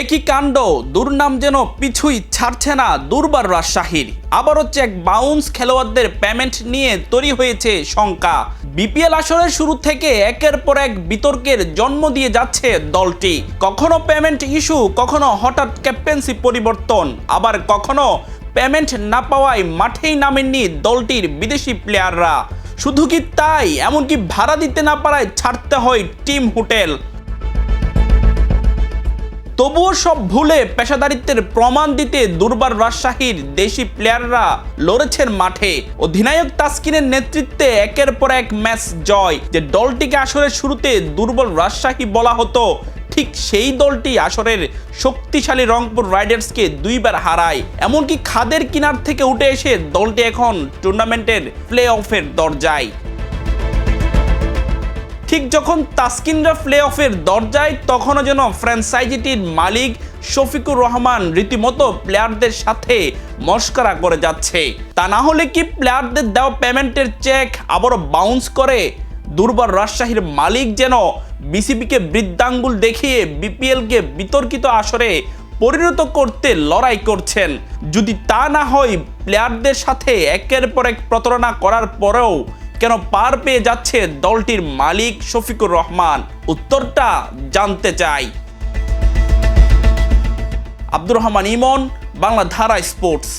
একই কাণ্ড, দুর্নাম যেন পিছুই ছাড়ছে না দুর্বার রাজশাহীর। আবারও চেক বাউন্স খেলোয়াড়দের পেমেন্ট নিয়ে তৈরি হয়েছে শঙ্কা। বিপিএল আসরের শুরু থেকে একের পর এক বিতর্কের জন্ম দিয়ে যাচ্ছে দলটি। কখনো পেমেন্ট ইস্যু কখনো হঠাৎ ক্যাপ্টেন্সি পরিবর্তন। আবার কখনো পেমেন্ট না পাওয়ায় মাঠেই নামেননি দলটির বিদেশি প্লেয়াররা শুধু কি তাই, এমনকি ভাড়া দিতে না পারায় ছাড়তে হয় টিম হোটেল। তবুও সব ভুলে পেশাদারিত্বের প্রমাণ দিতে দুর্বার রাজশাহীর দেশি প্লেয়াররা লড়েছেন মাঠে। অধিনায়ক তাসকিনের নেতৃত্বে একের পর এক ম্যাচ জয়। যে দলটিকে আসরের শুরুতে দুর্বল রাজশাহী বলা হতো, ঠিক সেই দলটি আসরের শক্তিশালী রংপুর রাইডার্সকে দুইবার হারায়। এমনকি খাদের কিনার থেকে উঠে এসে দলটি এখন টুর্নামেন্টের প্লে অফের দরজায়। ঠিক যখন তাসকিনরা প্লে অফের দরজায়, তখনও যেন ফ্র্যাঞ্চাইজিটির মালিক শফিকুর রহমান রীতিমতো প্লেয়ারদের সাথে মস্করা করে যাচ্ছে। তা না হলে কি প্লেয়ারদের দেওয়া পেমেন্টের চেক আবারও বাউন্স করে? দুর্বল রাজশাহীর মালিক যেন বিসিবিকে বৃদ্ধাঙ্গুল দেখিয়ে বিপিএলকে বিতর্কিত আসরে পরিণত করতে লড়াই করছেন। যদি তা না হয়, প্লেয়ারদের সাথে একের পর এক প্রতারণা করার পরেও কেন পার পেয়ে যাচ্ছে দলটির মালিক শফিকুর রহমান? উত্তরটা জানতে চাই। আব্দুর রহমান ইমন, বাংলা ধারা স্পোর্টস।